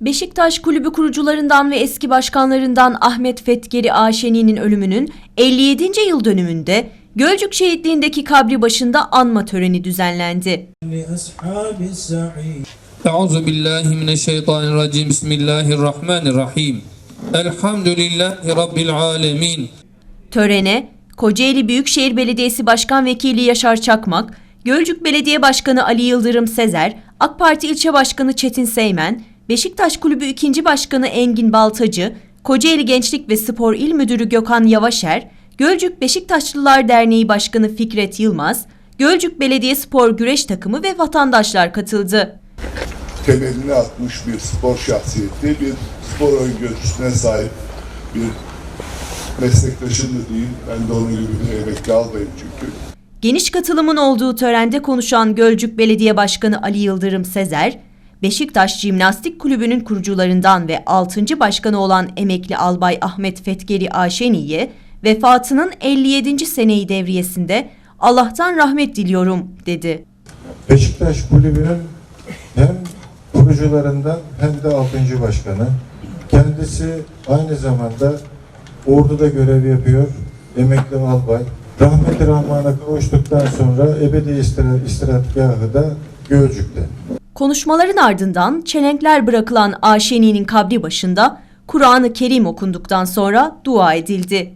Beşiktaş Kulübü kurucularından ve eski başkanlarından Ahmet Fetgeri Aşeni'nin ölümünün 57. yıl dönümünde Gölcük Şehitliği'ndeki kabri başında anma töreni düzenlendi. Euzu billahi mineşşeytanirracim. Bismillahirrahmanirrahim. Elhamdülillahi rabbil alamin. Törene Kocaeli Büyükşehir Belediyesi Başkan Vekili Yaşar Çakmak, Gölcük Belediye Başkanı Ali Yıldırım Sezer, AK Parti İlçe Başkanı Çetin Seymen, Beşiktaş Kulübü 2. Başkanı Engin Baltacı, Kocaeli Gençlik ve Spor İl Müdürü Gökhan Yavaşer, Gölcük Beşiktaşlılar Derneği Başkanı Fikret Yılmaz, Gölcük Belediye Spor Güreş Takımı ve vatandaşlar katıldı. temelini atmış bir spor şahsiyeti, bir spor öngörüsüne sahip bir meslektaşım da değil. Ben de onun gibi bir emekli albayım çünkü. Geniş katılımın olduğu törende konuşan Gölcük Belediye Başkanı Ali Yıldırım Sezer, Beşiktaş Jimnastik Kulübü'nün kurucularından ve 6. başkanı olan emekli albay Ahmet Fetkeri Aşeni'ye vefatının 57. seneyi devriyesinde Allah'tan rahmet diliyorum dedi. Beşiktaş Kulübü'nün hem kurucularından hem de 6. başkanı. Kendisi aynı zamanda orduda görev yapıyor, emekli albay. Rahmeti Rahman'a kavuştuktan sonra ebedi istira- istirahatgahı da Gölcük'te. Konuşmaların ardından çelenkler bırakılan Aşeni'nin kabri başında Kur'an-ı Kerim okunduktan sonra dua edildi.